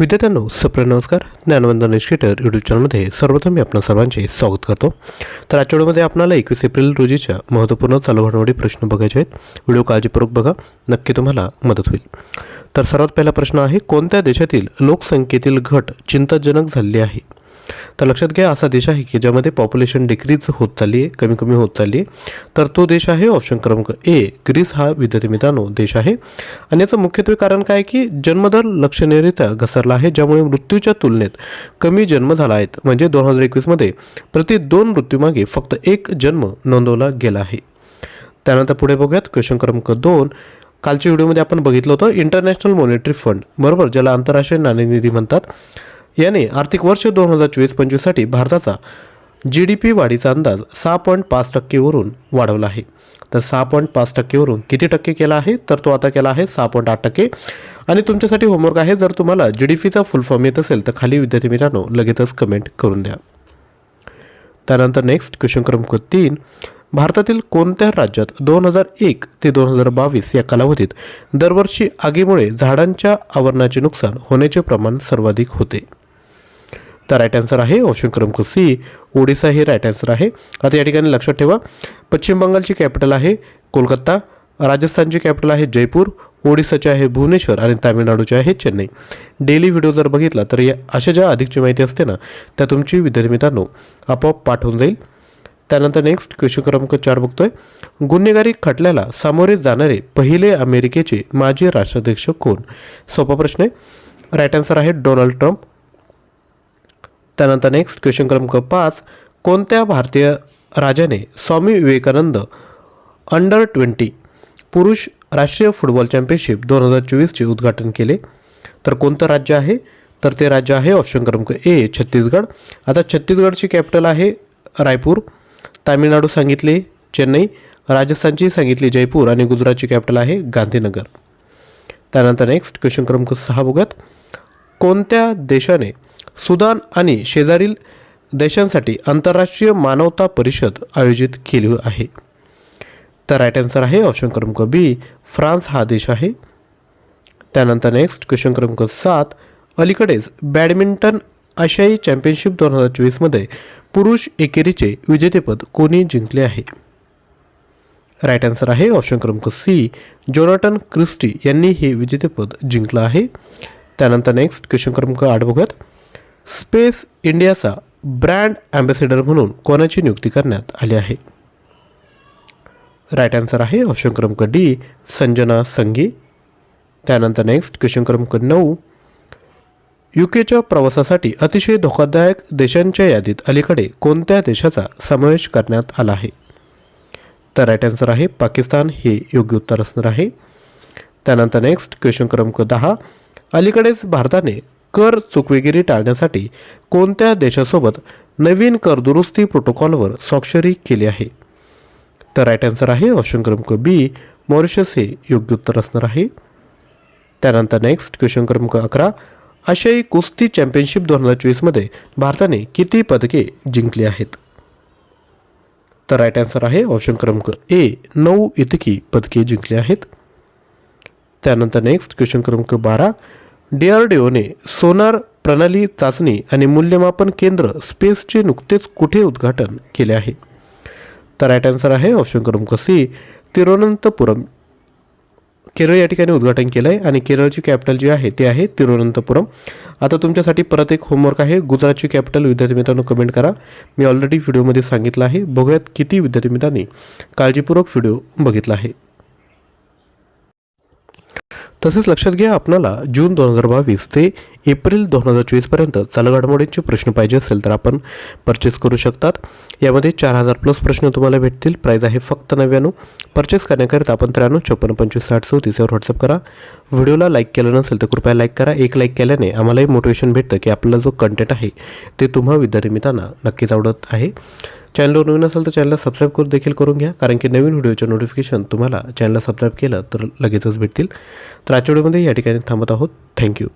विद्यार्थ्यांनो सप्र नमस्कार ज्ञानवंदन educator YouTube चॅनलमध्ये सर्वप्रथम मी आपणा सर्वांचे स्वागत करतो. तर आजच्या व्हिडिओमध्ये आपल्याला एकवीस एप्रिल रोजीच्या महत्त्वपूर्ण चालू घडामोडी प्रश्न बघायचे आहेत. व्हिडिओ काळजीपूर्वक बघा नक्की तुम्हाला मदत होईल. तर सर्वात पहिला प्रश्न आहे कोणत्या देशातील लोकसंख्येतील घट चिंताजनक झालेली आहे? तर लक्षात घ्या असा देश आहे की ज्यामध्ये पॉप्युलेशन डिक्रीज होत चालली आहे कमी कमी होत चालली आहे तर तो देश आहे ऑप्शन क्रमांक ए ग्रीस हा विद्यार्थी मित्रांनो देश आहे. आणि याचं मुख्यत्वे कारण काय की जन्मदर लक्षणीयरित्या घसरला आहे ज्यामुळे मृत्यूच्या तुलनेत कमी जन्म झाला आहेत म्हणजे दोन हजार एकवीसमध्ये प्रति दोन मृत्यूमागे फक्त एक जन्म नोंदवला गेला आहे. त्यानंतर पुढे बघूयात क्वेश्चन क्रमांक दोन. कालच्या व्हिडिओमध्ये आपण बघितलं होतं इंटरनॅशनल मॉनिटरी फंड बरोबर ज्याला आंतरराष्ट्रीय नाणेनिधी म्हणतात. याने आर्थिक वर्ष दोन हजार चोवीस पंचवीससाठी भारताचा जी डी पी वाढीचा अंदाज सहा पॉईंट पाच टक्केवरून वाढवला आहे. तर सहा पॉईंट पाच टक्केवरून किती टक्के केला आहे? तर तो आता केला आहे सहा पॉईंट आठ टक्के. आणि तुमच्यासाठी होमवर्क आहे. जर तुम्हाला जी डी पीचा फुल फॉर्म येत असेल तर खाली विद्यार्थी मित्रांनो लगेचच कमेंट करून द्या. त्यानंतर नेक्स्ट क्वेश्चन क्रमांक तीन. भारतातील कोणत्या राज्यात दोन हजार एक ते दोन हजार बावीस या कालावधीत दरवर्षी आगीमुळे झाडांच्या आवरणाचे नुकसान होण्याचे प्रमाण सर्वाधिक होते? तर राईट आन्सर आहे. ऑप्शन क्रमांक सी ओडिसा हे राईट आन्सर आहे. आता या ठिकाणी लक्षात ठेवा. पश्चिम बंगालची कॅपिटल आहे कोलकाता राजस्थानची कॅपिटल आहे जयपूर ओडिसाचे आहे भुवनेश्वर आणि तामिळनाडूचे आहे चेन्नई. डेली व्हिडिओ जर बघितला तर या अशा ज्या अधिकची माहिती असते ना त्या तुमची विद्यार्थी मित्रांनो आपोआप पाठवून जाईल. त्यानंतर नेक्स्ट क्वेश्चन क्रमांक चार बघतोय. गुन्हेगारी खटल्याला सामोरे जाणारे पहिले अमेरिकेचे माजी राष्ट्राध्यक्ष कोण? सोपा प्रश्न आहे. राईट आन्सर आहे डोनाल्ड ट्रम्प. त्यानंतर नेक्स्ट क्वेश्चन क्रमांक पाच कोणत्या भारतीय राजाने स्वामी विवेकानंद अंडर ट्वेंटी पुरुष राष्ट्रीय फुटबॉल चॅम्पियनशिप दोन हजार चोवीसचे उद्घाटन केले? तर कोणतं राज्य आहे? तर ते राज्य आहे ऑप्शन क्रमांक ए छत्तीसगड. आता छत्तीसगडची कॅपिटल आहे रायपूर. तामिळनाडू सांगितले चेन्नई. राजस्थानची सांगितली जयपूर. आणि गुजरातची कॅपिटल आहे गांधीनगर. त्यानंतर नेक्स्ट क्वेश्चन क्रमांक सहा बघत कोणत्या देशाने सुदान आणि शेजारील देशांसाठी आंतरराष्ट्रीय मानवता परिषद आयोजित केली आहे. तर राईट आन्सर आहे ऑप्शन क्रमांक बी फ्रान्स हा देश आहे. त्यानंतर नेक्स्ट क्वेश्चन क्रमांक सात. अलीकडेच बॅडमिंटन आशियाई चॅम्पियनशिप दोन हजार चोवीसमध्ये पुरुष एकेरीचे विजेतेपद कोणी जिंकले आहे? राईट आन्सर आहे ऑप्शन क्रमांक सी जोनाटन क्रिस्टी यांनी हे विजेतेपद जिंकलं आहे. त्यानंतर नेक्स्ट क्वेश्चन क्रमांक आठ बघत स्पेस इंडियाचा ब्रँड अँबॅसेडर म्हणून कोणाची नियुक्ती करण्यात आली आहे? राईट आन्सर आहे ऑप्शन क्रमांक डी संजना संगी. त्यानंतर नेक्स्ट क्वेश्चन क्रमांक नऊ युकेच्या प्रवासासाठी अतिशय धोकादायक देशांच्या यादीत अलीकडे कोणत्या देशाचा समावेश करण्यात आला आहे? तर राईट आन्सर आहे पाकिस्तान हे योग्य उत्तर असणार आहे. त्यानंतर नेक्स्ट क्वेश्चन क्रमांक दहा अलीकडेच भारताने कर चुकवेगिरी टाळण्यासाठी कोणत्या देशासोबत नवीन कर दुरुस्ती प्रोटोकॉलवर स्वाक्षरी केली आहे? तर राईट आन्सर आहे ऑप्शन क्रमांक बी मॉरिशस हे योग्य उत्तर असणार आहे. त्यानंतर नेक्स्ट क्वेश्चन क्रमांक अकरा. आशियाई कुस्ती चॅम्पियनशिप दोन हजार चोवीसमध्ये भारताने किती पदके जिंकली आहेत? तर राईट आन्सर आहे ऑप्शन क्रमांक ए नऊ इतकी पदके जिंकली आहेत. त्यानंतर नेक्स्ट क्वेश्चन क्रमांक बारा. डी आर डी ओने सोनार प्रणाली चाचणी आणि मूल्यमापन केंद्र स्पेसचे नुकतेच कुठे उद्घाटन केले आहे? तर राईट आन्सर आहे ऑप्शन क्रमांक सी तिरुवनंतपुरम. केरळ या ठिकाणी उद्घाटन केलं आहे आणि केरळची कॅपिटल जी आहे ती आहे तिरुवनंतपुरम. आता तुमच्यासाठी परत एक होमवर्क आहे. गुजरातची कॅपिटल विद्यार्थी मित्रांनो कमेंट करा. मी ऑलरेडी व्हिडिओमध्ये सांगितलं आहे. बघूयात किती विद्यार्थी मित्रांनी काळजीपूर्वक व्हिडिओ बघितला आहे. तसेच लक्षात घ्या आपणाला जून दोन हजार बावीस ते एप्रिल दोन हजार चोवीसपर्यंत चालू घडामोडींचे प्रश्न पाहिजे असेल तर आपण परचेस करू शकतात. यामध्ये चार हजार प्लस प्रश्न तुम्हाला भेटतील. प्राईज आहे फक्त नव्याण्णव. परचेस करण्याकरिता आपण त्र्याण्णव छप्पन्न पंचवीस साठ चौतीस यावर व्हॉट्सअप करा. व्हिडिओला लाईक केलं नसेल तर कृपया लाईक करा. एक लाईक केल्याने आम्हालाही मोटिवेशन भेटतं की आपला जो कंटेंट आहे ते तुम्हा विद्यार्थी मित्रांना नक्कीच आवडत आहे. चॅनलवर नवीन असेल तर चॅनलला सबस्क्राईब करून देखील करून घ्या. कारण की नवीन व्हिडिओचे नोटिफिकेशन तुम्हाला चॅनलला सबस्क्राईब केलं तर लगेचच भेटतील. तर आजच्या व्हिडिओमध्ये या ठिकाणी थांबत आहोत. थँक्यू